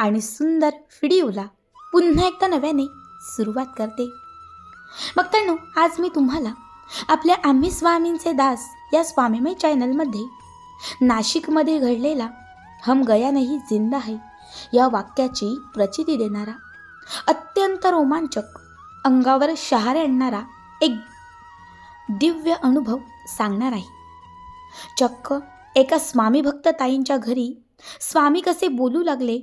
आणि सुंदर व्हिडिओला पुन्हा एकदा नव्याने सुरुवात करते. बघतानो आज मी तुम्हाला आपल्या आम्ही स्वामींचे दास या स्वामीमय चॅनलमध्ये नाशिकमध्ये घडलेला हम गया नाही जिंदा है या वाक्याची प्रचिती देणारा अत्यंत रोमांचक अंगावर शहारे आणणारा एक दिव्य अनुभव सांगणार आहे. चक्क एका स्वामी भक्त ताईंच्या घरी स्वामी कसे बोलू लागले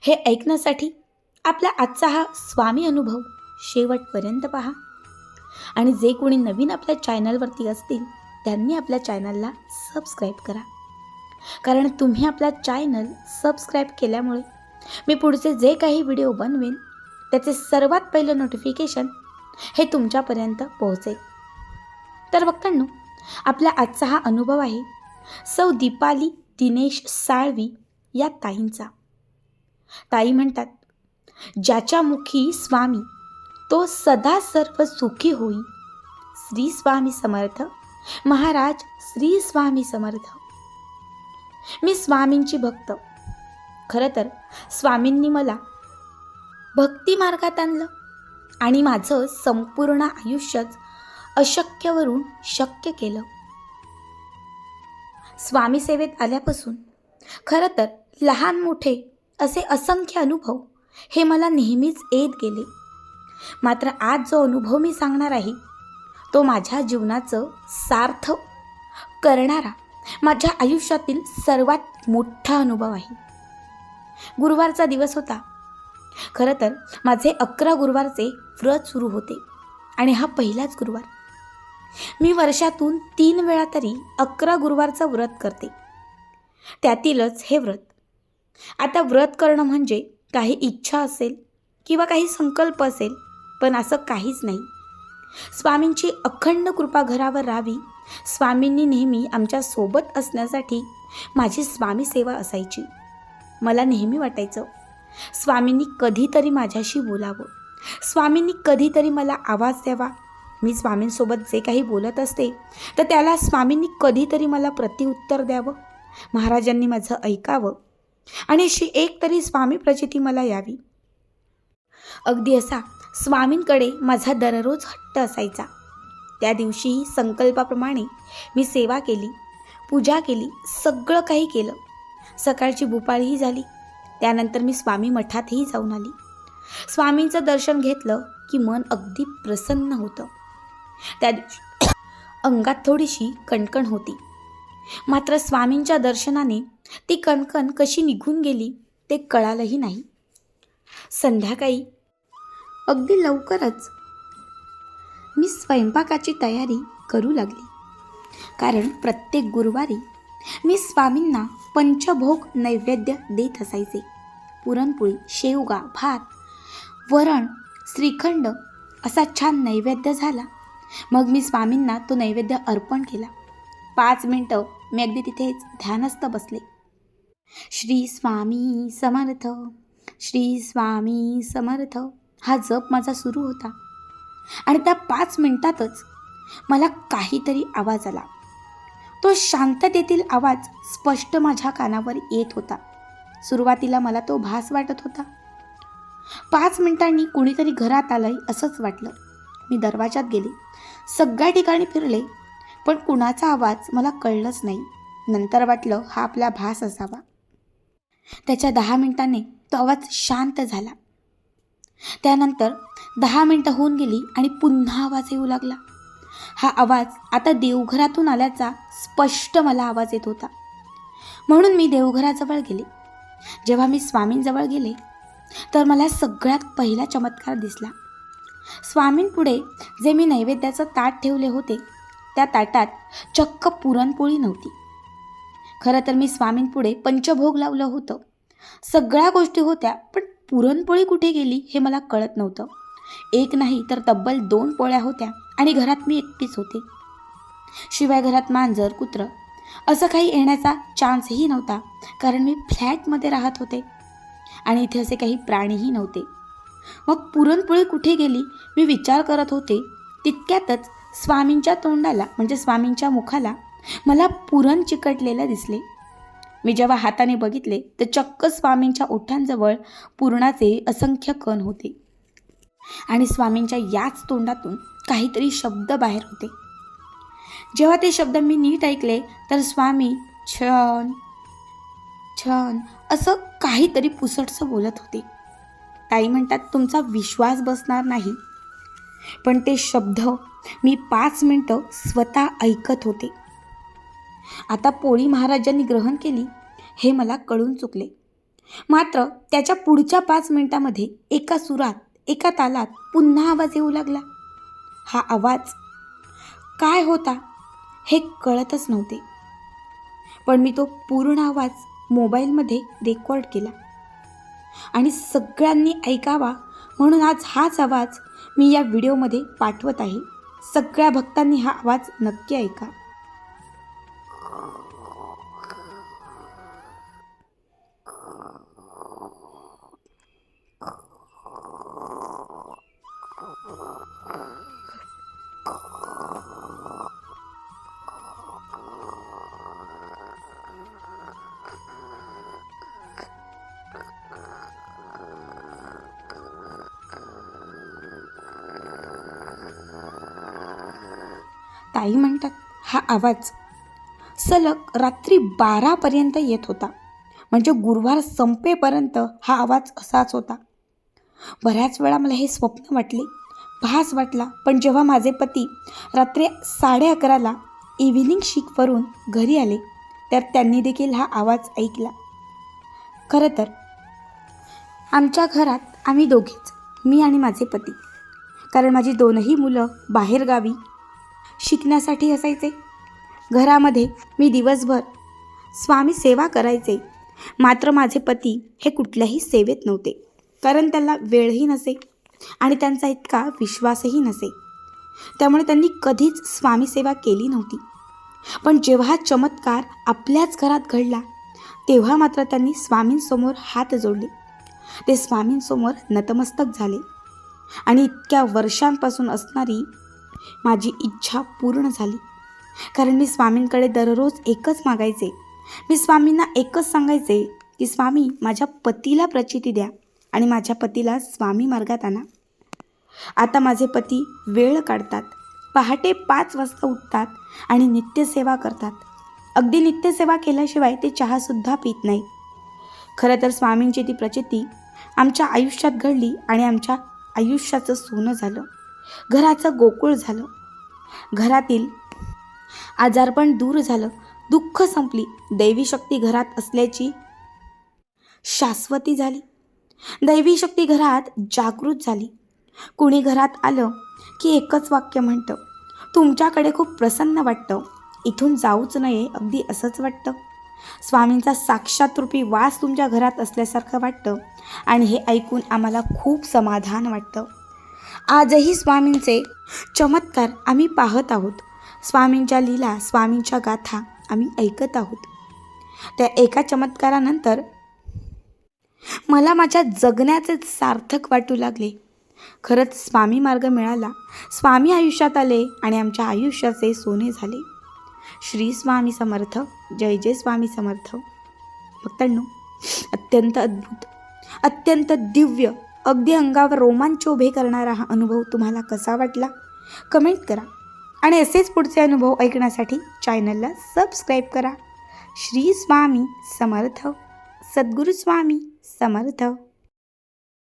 हे ऐकण्यासाठी आपला आजचा हा स्वामी अनुभव शेवटपर्यंत पहा. आणि जे कोणी नवीन आपल्या चॅनलवरती असतील त्यांनी आपल्या चॅनलला सबस्क्राईब करा. कारण तुम्ही आपला चॅनल सबस्क्राईब केल्यामुळे मी पुढचे जे काही व्हिडिओ बनवेन त्याचे सर्वात पहिलं नोटिफिकेशन हे तुमच्यापर्यंत पोहोचेल. तर बघतांनो आपला आजचा हा अनुभव आहे सौ दीपाली दिनेश साळवी या ताईंचा. ताई म्हणतात ज्याच्या मुखी स्वामी तो सदा सर्व सुखी होई. श्री स्वामी समर्थ. महाराज श्री स्वामी समर्थ. मी स्वामींची भक्त. खरं तर स्वामींनी मला भक्ती मार्गात आणलं आणि माझं संपूर्ण आयुष्यच अशक्यवरून शक्य केलं. स्वामी सेवेत आल्यापासून खरं तर लहान मोठे असे असंख्य अनुभव हे मला नेहमीच येत गेले. मात्र आज जो अनुभव मी सांगणार आहे तो माझ्या जीवनाचं सार्थ करणारा माझ्या आयुष्यातील सर्वात मोठा अनुभव आहे. गुरुवारचा दिवस होता. खरं तर माझे अकरा गुरुवारचे व्रत सुरू होते आणि हा पहिलाच गुरुवार. मी वर्षातून तीन वेळा तरी अकरा गुरुवारचं व्रत करते. त्यातीलच हे व्रत. आता व्रत करणं म्हणजे काही इच्छा असेल किंवा काही संकल्प असेल पण असं काहीच नाही. स्वामींची अखंड कृपा घरावर राहावी स्वामींनी नेहमी आमच्यासोबत असण्यासाठी माझी स्वामी सेवा असायची. मला नेहमी वाटायचं स्वामींनी कधीतरी माझ्याशी बोलावं. स्वामींनी कधीतरी मला आवाज द्यावा. मी स्वामींसोबत जे काही बोलत असते तर त्याला स्वामींनी कधीतरी मला प्रतिउत्तर द्यावं. महाराजांनी माझं ऐकावं. आणि अशी एक तरी स्वामी प्रचिती मला यावी. अगदी असा स्वामींकडे माझा दररोज हट्ट असायचा. त्या दिवशीही संकल्पाप्रमाणे मी सेवा केली पूजा केली सगळं काही केलं. सकाळची भुपाळीही झाली. त्यानंतर मी स्वामी मठातही जाऊन आली. स्वामींचं दर्शन घेतलं की मन अगदी प्रसन्न होतं. त्या दिवशी अंगात थोडीशी कणकण होती. मात्र स्वामींच्या दर्शनाने ती कणकण कशी निघून गेली ते कळालंही नाही. संध्याकाळी अगदी लवकरच मी स्वयंपाकाची तयारी करू लागली. कारण प्रत्येक गुरुवारी मी स्वामींना पंचभोग नैवेद्य देत असायचे. पुरणपोळी शेवगा भात वरण श्रीखंड असा छान नैवेद्य झाला. मग मी स्वामींना तो नैवेद्य अर्पण केला. पाच मिनटं मी अगदी तिथेच ध्यानस्थ बसले. श्री स्वामी समर्थ श्री स्वामी समर्थ. हा जप माझा सुरू होता. आणि त्या पाच मिनिटातच मला काहीतरी आवाज आला. तो शांततेतील आवाज स्पष्ट माझ्या कानावर येत होता. सुरुवातीला मला तो भास वाटत होता. पाच मिनिटांनी कुणीतरी घरात आलंय असंच वाटलं. मी दरवाजात गेले. सगळ्या ठिकाणी फिरले पण कुणाचा आवाज मला कळलंच नाही. नंतर वाटलं हा आपला भास असावा. त्याच्या दहा मिनिटांनी तो आवाज शांत झाला. त्यानंतर दहा मिनटं होऊन गेली आणि पुन्हा आवाज येऊ लागला. हा आवाज आता देवघरातून आल्याचा स्पष्ट मला आवाज येत होता. म्हणून मी देवघराजवळ गेले. जेव्हा मी स्वामींजवळ गेले तर मला सगळ्यात पहिला चमत्कार दिसला. स्वामींपुढे जे मी नैवेद्याचं ताट ठेवले होते त्या ताटात चक्क पुरणपोळी नव्हती. खरं तर मी स्वामींपुढे पंचभोग लावलं होतं. सगळ्या गोष्टी होत्या पण पुरणपोळी कुठे गेली हे मला कळत नव्हतं. एक नाही तर तब्बल दोन पोळ्या होत्या आणि घरात मी एकटीच होते. शिवाय घरात मांजर कुत्र असं काही येण्याचा चान्सही नव्हता कारण मी फ्लॅटमध्ये राहत होते. आणि इथे असे काही प्राणीही नव्हते. मग पुरणपोळी कुठे गेली मी विचार करत होते तितक्यातच स्वामींच्या तोंडाला म्हणजे स्वामींच्या मुखाला मला पुरण चिकटलेलं दिसले. मी जेव्हा हाताने बघितले तर चक्क स्वामींच्या ओठांजवळ पुरणाचे असंख्य कण होते. आणि स्वामींच्या याच तोंडातून काहीतरी शब्द बाहेर होते. जेव्हा ते शब्द मी नीट ऐकले तर स्वामी छन छन असं काहीतरी पुसटसं बोलत होते. ताई म्हणतात तुमचा विश्वास बसणार नाही. पण ते शब्द मी पाच मिनटं स्वतः ऐकत होते. आता पोळी महाराजांनी ग्रहण केली हे मला कळून चुकले. मात्र त्याच्या पुढच्या पाच मिनिटामध्ये एका सुरात एका तालात पुन्हा आवाज येऊ लागला. हा आवाज काय होता हे कळतच नव्हते. पण मी तो पूर्ण आवाज मोबाईलमध्ये रेकॉर्ड केला. आणि सगळ्यांनी ऐकावा म्हणून आज हाच आवाज मी या व्हिडिओमध्ये पाठवत आहे. सगळ्या भक्तांनी हा आवाज नक्की ऐका. ताई म्हणतात हा आवाज. सलग रात्री बारापर्यंत येत होता. म्हणजे गुरुवार संपेपर्यंत हा आवाज असाच होता. बऱ्याच वेळा मला हे स्वप्न वाटले. भास वाटला पण जेव्हा माझे पती रात्री साडे अकराला इव्हिनिंग शिकवरून घरी आले तर त्यांनी देखील हा आवाज ऐकला. खरं तर आमच्या घरात आम्ही दोघेच मी आणि माझे पती. कारण माझी दोनही मुलं बाहेरगावी शिकण्यासाठी असायचे. घरामध्ये मी दिवसभर स्वामी सेवा करायचे. मात्र माझे पती हे कुठल्याही सेवेत नव्हते. कारण त्यांना वेळही नसे आणि त्यांचा इतका विश्वासही नसे. त्यामुळे त्यांनी कधीच स्वामी सेवा केली नव्हती. पण जेव्हा हा चमत्कार आपल्याच घरात घडला तेव्हा मात्र त्यांनी स्वामींसमोर हात जोडले. ते स्वामींसमोर नतमस्तक झाले. आणि इतक्या वर्षांपासून असणारी माझी इच्छा पूर्ण झाली. कारण मी स्वामींकडे दररोज एकच मागायचे. मी स्वामींना एकच सांगायचे की स्वामी माझ्या पतीला प्रचिती द्या आणि माझ्या पतीला स्वामी मार्गात आणा. आता माझे पती वेळ काढतात पहाटे पाच वाजता उठतात आणि नित्यसेवा करतात. अगदी नित्यसेवा केल्याशिवाय ते चहासुद्धा पित नाहीत. खरं तर स्वामींची ती प्रचिती आमच्या आयुष्यात घडली आणि आमच्या आयुष्याचं सोनं झालं. घराचं गोकुळ झालं. घरातील आजारपण दूर झालं. दुःख संपली. दैवी शक्ती घरात असल्याची शाश्वती झाली. दैवी शक्ती घरात जागृत झाली. कुणी घरात आलं की एकच वाक्य म्हणतं तुमच्याकडे खूप प्रसन्न वाटतं. इथून जाऊच नये अगदी असंच वाटतं. स्वामींचा साक्षात रूपी वास तुमच्या घरात असल्यासारखं वाटतं आणि हे ऐकून आम्हाला खूप समाधान वाटतं. आजही स्वामींचे चमत्कार आम्ही पाहत आहोत. स्वामींच्या लीला स्वामींच्या गाथा आम्ही ऐकत आहोत. त्या एका चमत्कारानंतर मला माझ्या जगण्याचे सार्थक वाटू लागले. खरंच स्वामी मार्ग मिळाला. स्वामी आयुष्यात आले आणि आमच्या आयुष्याचे सोने झाले. श्री स्वामी समर्थ जय जय स्वामी समर्थ. भक्तांनो अत्यंत अद्भुत अत्यंत दिव्य अगदी अंगावर रोमांच उभे करणारा हा अनुभव तुम्हाला कसा वाटला? कमेंट करा. आणि असेच पुढचे अनुभव ऐकण्यासाठी चॅनलला सबस्क्राईब करा. श्री स्वामी समर्थ. सद्गुरू स्वामी समर्थ.